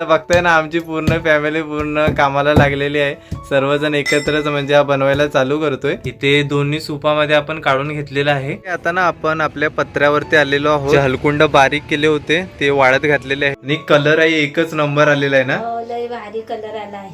बघताय ना आमची पूर्ण फॅमिली पूर्ण कामाला लागलेली आहे. सर्वजण एकत्रच म्हणजे हा बनवायला चालू करतोय. इथे दोन्ही सुपामध्ये आपण काढून घेतलेलं आहे. आता ना आपण आपल्या पत्र्यावरती आलेलो आहोत. हलकुंड बारीक केले होते ते वाळत घातलेले आहे. आणि कलर आहे एकच नंबर आलेला आहे ना? हो लय भारी कलर आलाय.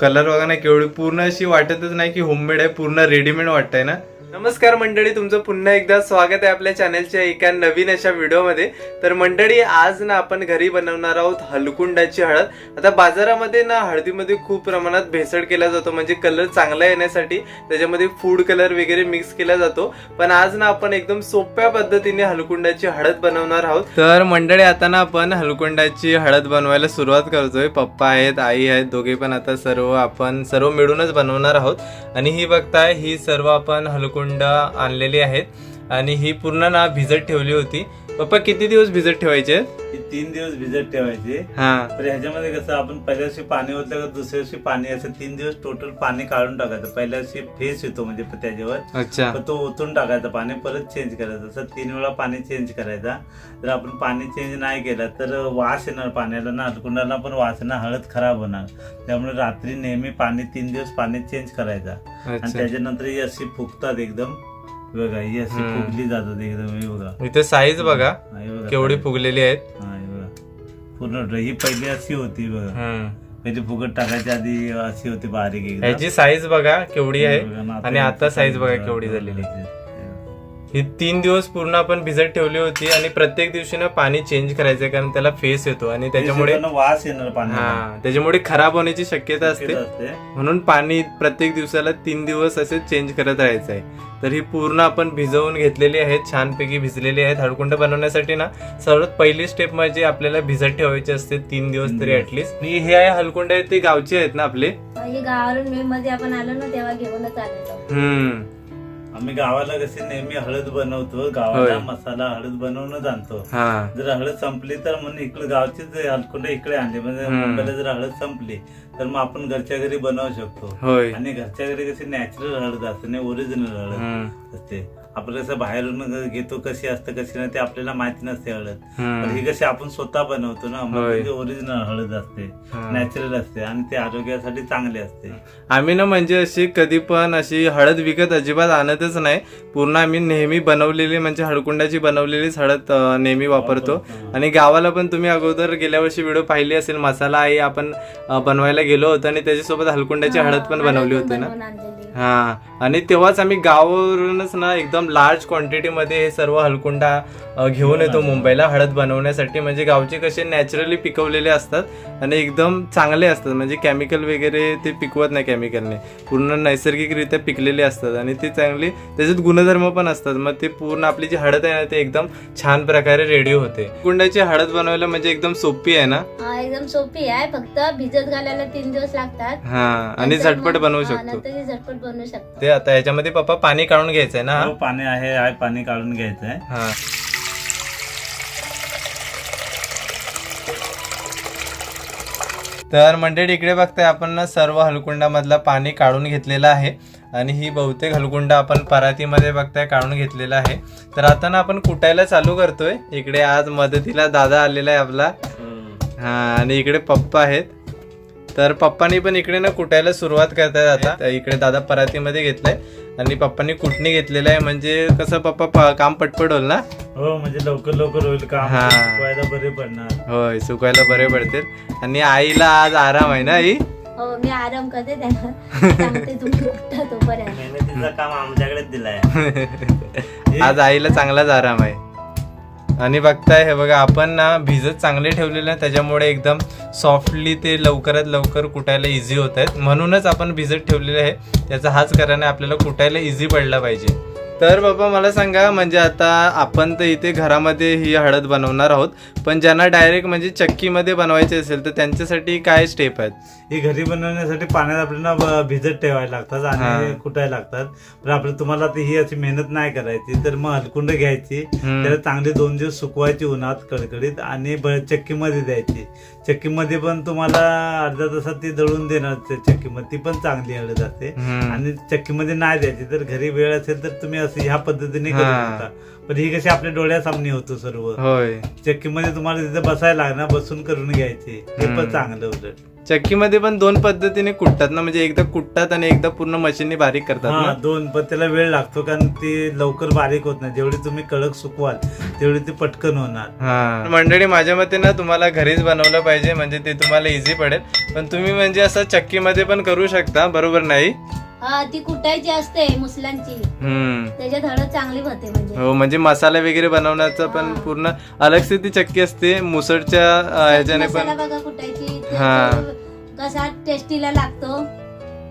कलर बघा ना केवढी पूर्ण अशी वाटतच नाही की होममेड आहे पूर्ण रेडीमेड वाटतंय ना? नमस्कार मंडळी तुमचं पुन्हा एकदा स्वागत आहे आपल्या चॅनलच्या एका नवीन अशा व्हिडिओमध्ये. तर मंडळी आज ना आपण घरी बनवणार आहोत हलकुंडाची हळद. आता बाजारामध्ये ना हळदीमध्ये खूप प्रमाणात भेसळ केला जातो म्हणजे कलर चांगला येण्यासाठी त्याच्यामध्ये फूड कलर वगैरे मिक्स केला जातो. पण आज ना आपण एकदम सोप्या पद्धतीने हलकुंडाची हळद बनवणार आहोत. तर मंडळी आता ना आपण हलकुंडाची हळद बनवायला सुरुवात करतोय. पप्पा आहेत आई आहेत दोघे पण आता सर्व आपण सर्व मिळूनच बनवणार आहोत. आणि ही बघताय ही सर्व आपण हलकुंड कुंड आणलेली आहेत. आणि ही पूर्ण ना भिजत ठेवली होती. पप्पा किती दिवस भिजत ठेवायचे? ही तीन दिवस भिजत ठेवायचे. हा. तर ह्याच्यामध्ये कसं आपण पहिल्या दिवशी पाणी ओतलं का दुसऱ्या दिवशी पाणी असं तीन दिवस टोटल पाणी काढून टाकायचं. पहिल्या दिवशी फेस येतो म्हणजे त्याच्यावर. अच्छा. तर तो ओतून टाकायचा पाणी परत चेंज करायचं. असं तीन वेळा पाणी चेंज करायचा. जर आपण पाणी चेंज नाही केलं तर वास येणार पाण्याला. ना हलकुंडाला पण वास येणार हळद खराब होणार. त्यामुळे रात्री नेहमी पाणी तीन दिवस पाणी चेंज करायचा. आणि अच्छा. त्याच्यानंतर ही अशी फुगतात एकदम. बघा ही अशी हम्म. फुगली जातात एकदम हे बघा इथे साईज बघा हा, हे बघा केवढी. फुगलेली आहेत हा, हे बघा पूर्ण ही पहिली अशी होती बघा हम्म. पहिली फुगट टाकायच्या आधी अशी होती बारीक एकदम ह्याची साईज बघा केवढी आहे आणि आता size बघा केवढी झालेली. ही तीन दिवस पूर्ण आपण भिजत ठेवली होती आणि प्रत्येक दिवशी ना पाणी चेंज करायचं कारण त्याला फेस येतो आणि त्याच्यामुळे वास येणार पाण्याला. हा त्याच्यामुळे खराब होण्याची शक्यता असते. म्हणून पाणी प्रत्येक दिवसाला तीन दिवस असे चेंज करत राहायचं आहे तर ही पूर्ण आपण भिजवून घेतलेली आहेत छानपैकी भिजलेली आहेत हळकुंड बनवण्यासाठी ना सर्वात पहिली स्टेप म्हणजे आपल्याला भिजत ठेवायची असते तीन दिवस तरी. ऍटलिस्ट आणि हे आहे हलकुंड आहेत ते गावचे आहेत ना आपले? ही गावावरून मे मध्ये आपण आलो ना तेव्हा घेऊनच आलेलो. हम्म. आम्ही गावाला कसे नेहमी हळद बनवतो गावाला. मसाला हळद बनवूनच आणतो जर हळद संपली तर म्हणून इकडे गावचीच हलकुंड इकडे आणली म्हणजे. मुंबईला जर हळद संपली तर मग आपण घरच्या घरी बनवू शकतो आणि घरच्या घरी कशी नॅचरल हळद असते ओरिजिनल हळद. असते आपण कसं बाहेरून घेतो कशी असतं कशी नाही ते आपल्याला माहिती नसते हळद. पण ही कशी आपण स्वतः बनवतो ना. मग ओरिजिनल हळद असते. नॅचरल असते आणि ते आरोग्यासाठी चांगले असते आम्ही ना म्हणजे अशी कधी पण अशी हळद विकत अजिबात आणतच नाही पूर्ण आम्ही नेहमी बनवलेली म्हणजे हळकुंडाची बनवलेलीच हळद नेहमी वापरतो हा. आणि गावाला पण तुम्ही अगोदर गेल्या वर्षी व्हिडिओ पाहिली असेल मसाला आई आपण बनवायला गेलो होतो आणि त्याच्यासोबत हलकुंडाची हा, हळद पण बनवली होती ना. हा आणि तेव्हाच आम्ही गावावरूनच ना एकदम लार्ज क्वांटिटीमध्ये हे सर्व हलकुंडा घेऊन येतो मुंबईला हळद बनवण्यासाठी. म्हणजे गावचे कसे नॅचरली पिकवलेले असतात आणि एकदम चांगले असतात. म्हणजे केमिकल वगैरे ते पिकवत नाही केमिकलने पूर्ण नैसर्गिकरित्या पिकलेले असतात आणि ते चांगले त्याच्यात गुणधर्म पण असतात. मग ते पूर्ण आपली जी हळद आहे ना ते एकदम छान प्रकारे रेडी होते. कुंडाची हळद बनवायला म्हणजे एकदम सोपी आहे ना? हा एकदम सोपी आहे. फक्त भिजत घालायला तीन दिवस लागतात. हा आणि झटपट बनवू शकतो. झटपट बनवू शकतो. ते आता याच्यामध्ये पप्पा पाणी काढून घ्यायचंय ना? हो, पाणी आहे. आहे पाणी काढून घ्यायचं आहे हा. तर मंडळी इकडे बघताय आपण ना सर्व हलकुंडामधला पाणी काढून घेतलेलं आहे. आणि ही बहुतेक हलकुंड आपण परातीमध्ये बघताय काढून घेतलेला आहे. तर आता ना आपण कुटायला चालू करतोय. इकडे आज मदतीला दादा आलेला आहे आपला. हा आणि इकडे पप्पा आहेत. तर पप्पानी पण इकडे ना कुटायला सुरुवात करतायत आता. तर इकडे दादा परातीमध्ये घेतलाय. आणि पप्पांनी कुटणी घेतलेलं आहे. म्हणजे कसं पप्पा काम पटपट होईल ना? हो म्हणजे लवकर लवकर होईल. काम हा. शिकवायला बरे पडणार. होय सुकायला बरे पडतील. आणि आईला आज आराम आहे ना आई? हो मी आराम करते त्यांना. सांगते तुम्ही उठा तोपर्यंत. मेहनतीचं काम आमच्याकडेच दिलंय. आज आईला चांगलाच आराम आहे. आणि बघताय हे बघा आपण ना भिजत चांगले ठेवलेले आहे त्याच्यामुळे एकदम सॉफ्टली ते लवकरात लवकर कुटायला इझी होत आहेत. म्हणूनच आपण भिजत ठेवलेले आहे. त्याचा हाच कराने आपल्याला कुटायला इझी पडला पाहिजे. तर बाबा मला सांगा म्हणजे आता आपण तर इथे घरामध्ये ही हळद बनवणार आहोत पण ज्यांना डायरेक्ट म्हणजे चक्कीमध्ये बनवायचे असेल तर त्यांच्यासाठी काय स्टेप आहेत ही घरी बनवण्यासाठी पाण्यात आपल्याला भिजत ठेवायला लागतात आणि. कुटायला लागतात पण आपलं तुम्हाला ती ही अशी मेहनत नाही करायची तर मग हलकुंड घ्यायची. त्याला चांगली दोन दिवस सुकवायची उन्हात कडकडीत आणि चक्कीमध्ये द्यायची चक्कीमध्ये पण तुम्हाला अर्ध्या तासात ती दळून देणार चक्कीमध्ये. ती पण चांगली हळद असते. आणि चक्कीमध्ये नाही द्यायची. तर घरी वेळ असेल तर तुम्ही असं ह्या पद्धतीने करू. शकता. पण ही कशी आपल्या डोळ्यासामने होतो सर्व. चक्कीमध्ये तुम्हाला तिथे बसायला लागणार बसून करून घ्यायचे. हे. पण चांगलं उलट. चक्कीमध्ये पण दोन पद्धतीने कुटतात ना म्हणजे एकदा कुटतात आणि एकदा पूर्ण मशीनने बारीक करतात हा ना? दोन पण त्याला वेळ लागतो कारण ते लवकर बारीक होत नाही. जेवढी तुम्ही कडक सुकवाल तेवढी ती पटकन होणार. हा. मंडळी माझ्या मते ना तुम्हाला घरीच बनवलं पाहिजे म्हणजे ते तुम्हाला इझी पडेल. पण तुम्ही म्हणजे असं चक्कीमध्ये पण करू शकता बरोबर नाही? हा ती कुटायची असते मुसलांची. हम्म. त्याच्यात हळद चांगली होते म्हणजे. हो म्हणजे मसाला वगैरे बनवण्याचं पण. पूर्ण अलग ती चक्की असते मुसळच्या अं, ह्याच्याने मसाला पण बघा कुटायची हा. कसा टेस्टीला लागतो.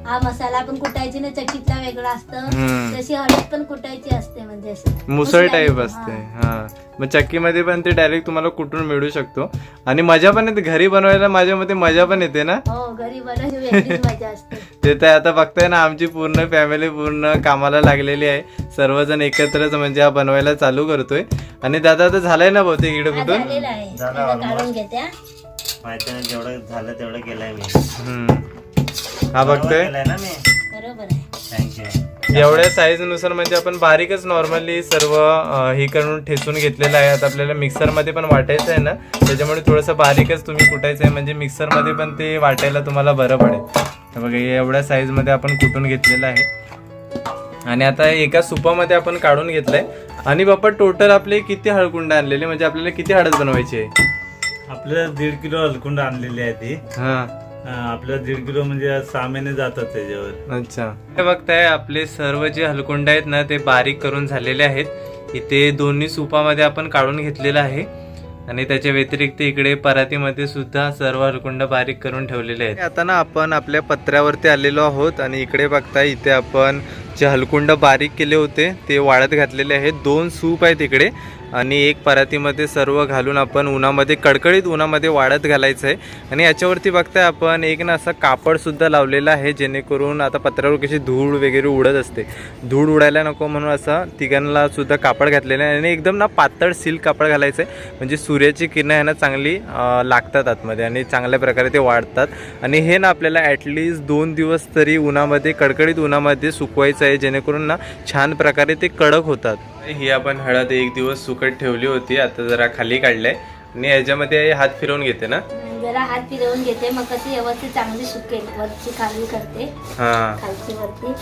हा मसाला पण कुटायची ना चक्कीतला वेगळा असतं. हम्म. तशी हळद पण कुटायची असते म्हणजे असं. मुसळ टाईप हा. असते. हा. मग चक्कीमध्ये पण ते डायरेक्ट तुम्हाला कुठून मिळू शकतो. आणि मजा पण येते. घरी बनवायला माझ्या मते मजा पण येते ना? हो घरी बनवायची वेगळीच मजा असते. ते तर आता बघताय ना आमची पूर्ण फॅमिली पूर्ण कामाला लागलेली आहे. सर्वजण एकत्रच म्हणजे हा बनवायला चालू करतोय. आणि दादा आता झालाय ना बहुतेक इकडे हा, कुठून? झालेला आहे. झालं आता almost. काढून घेते हा. माहिती नाही जेवढं झालं तेवढं केलंय मी. हम्म. हा बघतोय. केलंय ना मी? बरोबर आहे. थँक्यू. एवढ्या साईजनुसार म्हणजे आपण बारीकच नॉर्मली सर्व अं, हे करून ठेचून घेतलेलं आहे. आता आपल्याला मिक्सरमध्ये पण वाटायचं आहे ना? त्याच्यामुळे थोडंसं बारीकच तुम्ही कुटायचं आहे म्हणजे मिक्सरमध्ये पण ते वाटायला तुम्हाला बरं पडेल. तर बघा हे एवढ्या साईजमध्ये आपण कुटून घेतलेलं आहे. आणि आता एका सुपामध्ये आपण काढून घेतलंय. आणि बाप्पा टोटल आपले किती हळकुंड आणलेले? म्हणजे आपल्याला किती हळद बनवायची आहे? आपल्याला दीड किलो हलकुंड आणलेली आहे ती. हा. आपल्याला दीड किलो म्हणजे सहा महिने जातात त्याच्यावर. अच्छा. हे बघताय आपले सर्व जे हलकुंड आहेत ना ते बारीक करून झालेले आहेत. इथे दोन्ही सुपामध्ये आपण काढून घेतलेलं आहे. आणि त्याच्या व्यतिरिक्त इकडे परातीमध्ये सुद्धा सर्व हलकुंड बारीक करून ठेवलेले आहेत. आता ना आपण आपल्या पत्र्यावरती आलेलो आहोत आणि इकडे बघताय इथे आपण जे हलकुंड बारीक केले होते ते वाळत घातलेले आहेत. दोन सूप आहेत इकडे. आणि एक परातीमध्ये सर्व घालून आपण उन्हामध्ये कडकडीत उन्हामध्ये वाढत घालायचं आहे आणि याच्यावरती बघताय आपण एक ना असं कापडसुद्धा लावलेला लावलेलं आहे जेणेकरून आता पत्र्यावर कशी धूळ वगैरे उडत असते. धूळ उडायला नको म्हणून असं तिघांना सुद्धा कापड घातलेलं आहे. आणि एकदम ना पातळ सिल्क कापड घालायचं आहे म्हणजे सूर्याची किरणं आहे ना चांगली लागतात आतमध्ये आणि चांगल्या प्रकारे ते वाढतात. आणि हे ना आपल्याला ॲटलिस्ट दोन दिवस तरी उन्हामध्ये कडकडीत उन्हामध्ये सुकवायचं आहे जेणेकरून ना छान प्रकारे ते कडक होतात. ही आपण हळद एक दिवस सुकट ठेवली होती आता जरा खाली काढलंय. आणि याच्यामध्ये हात फिरवून घेते ना? जरा हात फिरवून घेते मग कशी व्यवस्थित चांगली सुकेल वरची खाली करते. हा. खालची वरती.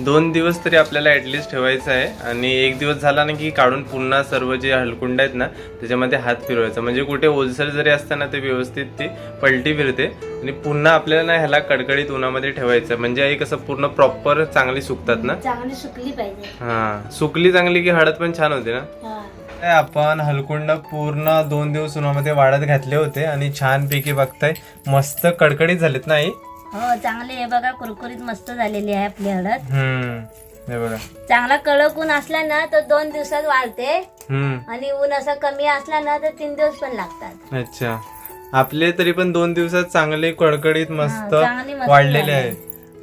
दोन दिवस तरी आपल्याला ऍटलिस्ट ठेवायचं आहे. आणि एक दिवस झाला ना की काढून पुन्हा सर्व जे हलकुंड आहेत ना त्याच्यामध्ये हात फिरवायचा. म्हणजे कुठे ओलसर जरी असतं ना ते व्यवस्थित ती पलटी फिरते. आणि पुन्हा आपल्याला ना ह्याला कडकडीत उन्हामध्ये ठेवायचं. म्हणजे हे कसं पूर्ण प्रॉपर चांगली सुकतात ना? चांगली सुकली पाहिजे. हा. सुकली चांगली की हळद पण छान होते ना? हा. काय आपण हलकुंड पूर्ण दोन दिवस उन्हामध्ये वाढत घातले होते. आणि छान पैकी बघताय मस्त कडकडीत झालेत ना आई? हो चांगली आहे बघा कुरकुरीत मस्त झालेली आहे आपली हळद. हम्म हे बघा. चांगला कडक ऊन असला ना तर दोन दिवसात वाळते. हम्म. आणि ऊन असा कमी असला ना तर तीन दिवस पण लागतात. अच्छा. आपले तरी पण दोन दिवसात चांगले कडकडीत मस्त हा, चांगली मस्त वाढलेले झाली. आहे.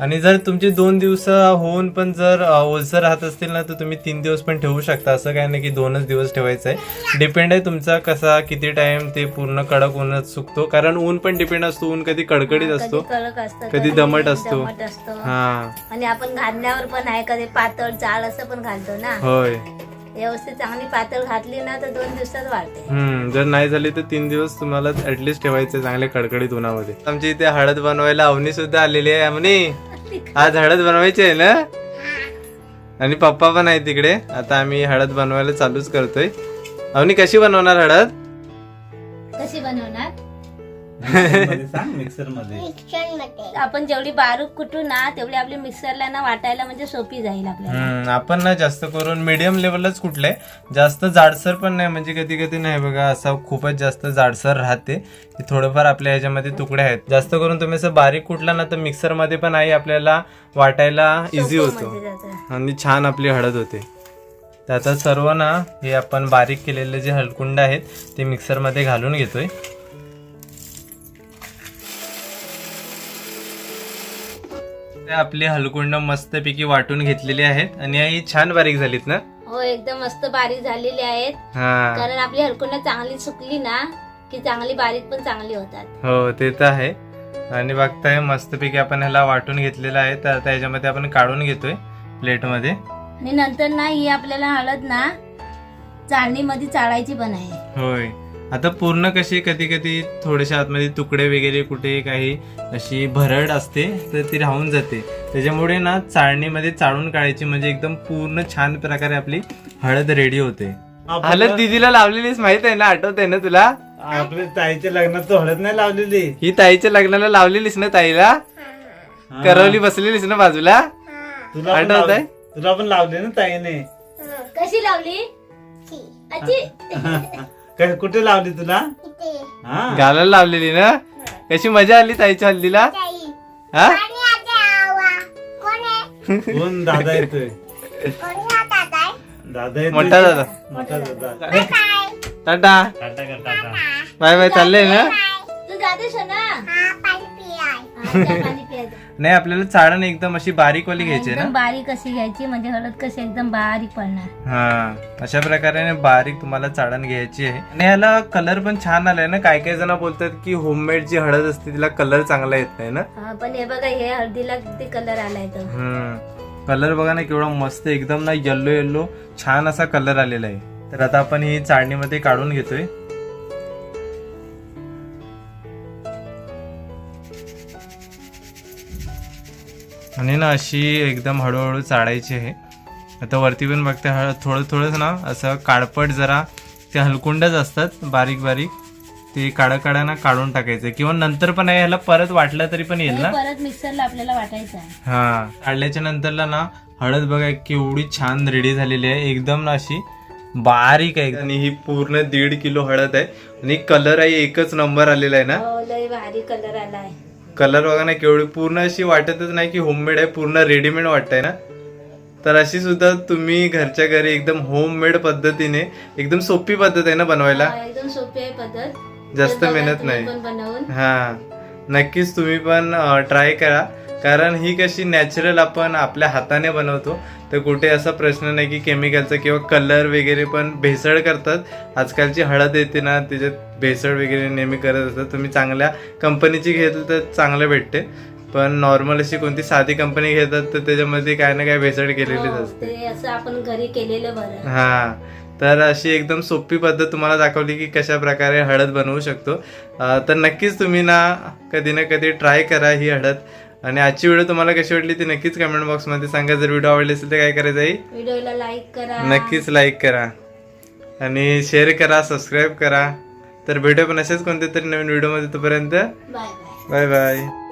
आणि जर तुमचे दोन दिवस होऊन पण जर ओलसर राहत असतील ना तर तुम्ही तीन दिवस पण ठेवू शकता. असं काय नाही की दोनच दिवस ठेवायचं आहे. डिपेंड आहे तुमचा कसा किती टाइम ते पूर्ण कडक ऊनच सुकतो. कारण ऊन पण डिपेंड असतो. ऊन कधी कडकडीत असतो. कधी दमट असतो. हा. आणि आपण घालण्यावर पण आहे कधी पातळ जाड असं पण घालतो ना. होय. व्यवस्थित चांगली पातळ घातली ना तर दोन दिवसात हम्म जर नाही झाली तर तीन दिवस तुम्हाला ऍटलिस्ट ठेवायचे चांगले कडकडीत उन्हामध्ये. आमची इथे हळद बनवायला अवनी सुद्धा आलेली आहे अवनी. आज हळद बनवायची आहे ना? आणि पप्पा पण आहे तिकडे. आता आम्ही हळद बनवायला चालूच करतोय. अवनी कशी बनवणार हळद? कशी बनवणार? मध्ये सांग मिक्सरमध्ये आपण जेवढी बारीक कुटू ना तेवढी आपली मिक्सरला ना वाटायला म्हणजे सोपी जाईल आपल्याला. हम्म, आपण ना जास्त करून मीडियम लेवलच कुठले जास्त जाडसर पण नाही म्हणजे कधी कधी नाही बघा असा खूपच जास्त जाडसर राहते. ते थोडंफार आपल्या ह्याच्यामध्ये तुकडे आहेत. जास्त करून तुम्ही असं बारीक कुठला ना तर मिक्सरमध्ये पण आहे आपल्याला वाटायला इझी होतो. म्हणजे त्याचं. आणि छान आपली हळद होते. तर आता सर्व ना हे आपण बारीक केलेले जे हळकुंड आहेत ते मिक्सरमध्ये घालून घेतोय. ते आपली हलकुंड मस्तपैकी वाटून घेतलेली आहेत आणि ही छान बारीक झालीत ना? हो एकदम मस्त बारीक झालेली आहेत. हा. कारण आपली हलकुंड चांगली सुकली ना की चांगली बारीक पण चांगली होतात. हो ते तर आहे. आणि बघताय मस्तपैकी आपण ह्याला वाटून घेतलेलं आहे. तर आता ह्याच्यामध्ये आपण काढून घेतोय प्लेटमध्ये. आणि नंतर ना ही आपल्याला हळद ना चाळणीमध्ये चाळायची पण आहे. होय. आता पूर्ण कशी कधी कधी थोडेसे आतमध्ये तुकडे वगैरे कुठे काही अशी भरड असते तर ती राहून जाते. त्याच्यामुळे ना चाळणीमध्ये चाळून काढायची म्हणजे एकदम पूर्ण छान प्रकारे आपली हळद रेडी होते. हळद दिदीला लावलेलीच माहीत आहे ना आठवत आहे ना तुला? आपल्या ताईच्या लग्नात तो हळद नाही लावलेली. ही ताईच्या लग्नाला लावलेलीस ना ताईला. करवली बसलेलीस ना बाजूला? तुला आठवत आहे? लाव- तुला पण लावली ना ताईने. कशी लावली? अची क- कुठे लावली तुला? हा. गालाला लावलेली ना? कशी मजा आली ताईच्या हल्दीला? हा? कोण दादा येतोय. दादा? येतोय. मोठा दादा. मोठा दादा. टाटा. टाटा कर टाटा. बाय बाय चाललंय ना? तू जातेस ना? हा, जा पाणी प्यायचं. नाही आपल्याला चाळण एकदम अशी बारीक वाली घ्यायची आहे एकदम ना बारीक अशी घ्यायची म्हणजे हळद कशी एकदम बारीक पडणार. हा अशा प्रकारे ना बारीक तुम्हाला चाळण घ्यायची आहे. आणि याला कलर पण छान आलाय ना? काय काय जण बोलतात की होममेड जी हळद असते तिला कलर चांगला येत नाही ना? हा, पण हे बघा हे हळदीला किती कलर आलाय तो. हम्म. कलर बघा ना केवढा मस्त एकदम ना येल्लो येल्लो छान असा कलर आलेला आहे. तर आता आपण ही चाळणीमध्ये काढून घेतोय. आणि ना अशी एकदम हळूहळू चाळायची आहे. आता वरती पण बघते हळ थोडं थोडं ना असं काळपट जरा ते हलकुंडच असतात बारीक बारीक. ते काळं काळं ना काढून टाकायचं. किंवा नंतर पण आहे ह्याला परत वाटलं तरी पण येईल हे ना? परत मिक्सरला आपल्याला वाटायचं आहे. हा. काढल्याच्या नंतरला ना हळद बघा केवढी छान रेडी झालेली आहे. एकदम ना अशी बारीक आहे. आणि ही पूर्ण दीड किलो हळद आहे. आणि कलर आहे एकच नंबर आलेला आहे ना? हो लय भारी कलर आलाय. कलर बघा ना केवढी पूर्ण अशी वाटतच नाही की होममेड आहे पूर्ण रेडीमेड वाटतंय ना. तर अशी सुद्धा तुम्ही घरच्या घरी एकदम होममेड पद्धतीने एकदम सोपी पद्धत आहे ना बनवायला? एकदम सोपी आहे पद्धत. जास्त मेहनत नाही. हा. नक्कीच तुम्ही पण ट्राय करा. कारण ही कशी नॅचरल आपण आपल्या हाताने बनवतो तर कुठे असा प्रश्न नाही की केमिकलचा किंवा कलर वगैरे पण भेसळ करतात. आजकालची हळद येते ना त्याच्यात भेसळ वगैरे नेहमी करत असतात. तुम्ही चांगल्या कंपनीची घेतली तर चांगलं भेटते. पण नॉर्मल अशी कोणती साधी कंपनी घेतात तर त्याच्यामध्ये काय ना काय भेसळ केलेलीच हो, असते. ते असं आपण घरी केलेलं बरं. हा. तर अशी एकदम सोपी पद्धत तुम्हाला दाखवली की कशा प्रकारे हळद बनवू शकतो. तर नक्कीच तुम्ही ना कधी ना कधी ट्राय करा ही हळद. आणि आजची व्हिडिओ तुम्हाला कशी वाटली ती नक्कीच कमेंट बॉक्समध्ये सांगा. जर व्हिडिओ आवडली असेल तर काय करायचं आहे व्हिडिओला लाईक करा. नक्कीच लाईक करा. आणि शेअर करा सबस्क्राईब करा. तर भेटू पण असेच कोणत्या तरी नवीन व्हिडिओमध्ये तोपर्यंत. Bye bye bye bye